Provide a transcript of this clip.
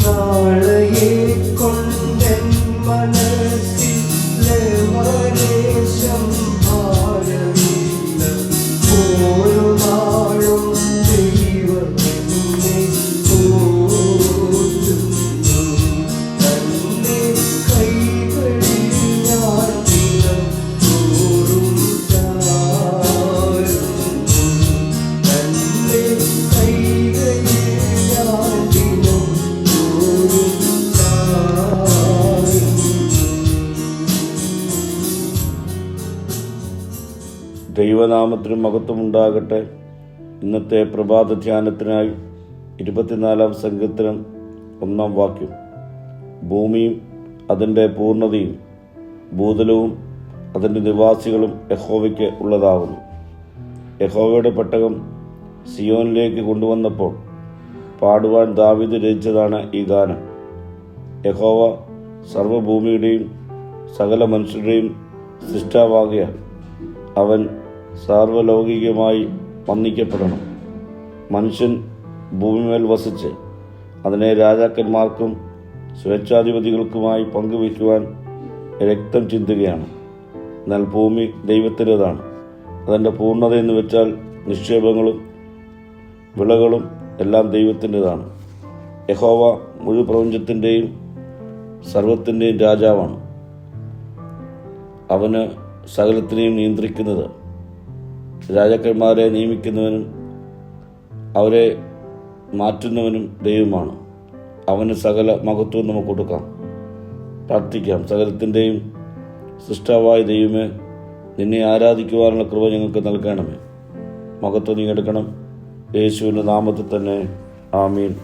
No. ദൈവനാമത്തിനും മഹത്വമുണ്ടാകട്ടെ. ഇന്നത്തെ പ്രഭാത ധ്യാനത്തിനായി ഇരുപത്തിനാലാം സംഘത്തിനും ഒന്നാം വാക്യം. ഭൂമിയും അതിന്റെ പൂർണതയും ഭൂതലവും അതിന്റെ നിവാസികളും യഹോവയ്ക്ക് ഉള്ളതാകുന്നു. യഹോവയുടെ പെട്ടകം സിയോനിലേക്ക് കൊണ്ടുവന്നപ്പോൾ പാടുവാൻ ദാവിദ് രചിച്ചതാണ് ഈ ഗാനം. യഹോവ സർവഭൂമിയുടെയും സകല മനുഷ്യരുടെയും സൃഷ്ടാവാകിയാൽ അവൻ സാർവലൗകികമായി വന്ദിക്കപ്പെടണം മനുഷ്യൻ ഭൂമിമേൽ വസിച്ച് അതിനെ രാജാക്കന്മാർക്കും സ്വേച്ഛാധിപതികൾക്കുമായി പങ്കുവയ്ക്കുവാൻ രക്തം ചിന്തുകയാണ്. എന്നാൽ ഭൂമി ദൈവത്തിന്റെതാണ്. അതിന്റെ പൂർണത എന്ന് വെച്ചാൽ നിക്ഷേപങ്ങളും വിളകളും എല്ലാം ദൈവത്തിന്റെതാണ്. യഹോവ മുഴു പ്രപഞ്ചത്തിന്റെയും സർവത്തിന്റെയും രാജാവാണ്. അവന് സകലത്തിനെയും നിയന്ത്രിക്കുന്നത് രാജാക്കന്മാരെ നിയമിക്കുന്നവനും അവരെ മാറ്റുന്നവനും ദൈവമാണ്. അവന് സകല മഹത്വം നമുക്ക് കൊടുക്കാം. പ്രാർത്ഥിക്കാം. സകലത്തിന്റെയും സൃഷ്ടാവായ ദൈവമേ നിന്നെ ആരാധിക്കുവാനുള്ള കൃപ ഞങ്ങൾക്ക് നൽകണമേ. മഹത്വം നീ എടുക്കണം. യേശുവിന്റെ നാമത്തിൽ തന്നെ. ആമീൻ.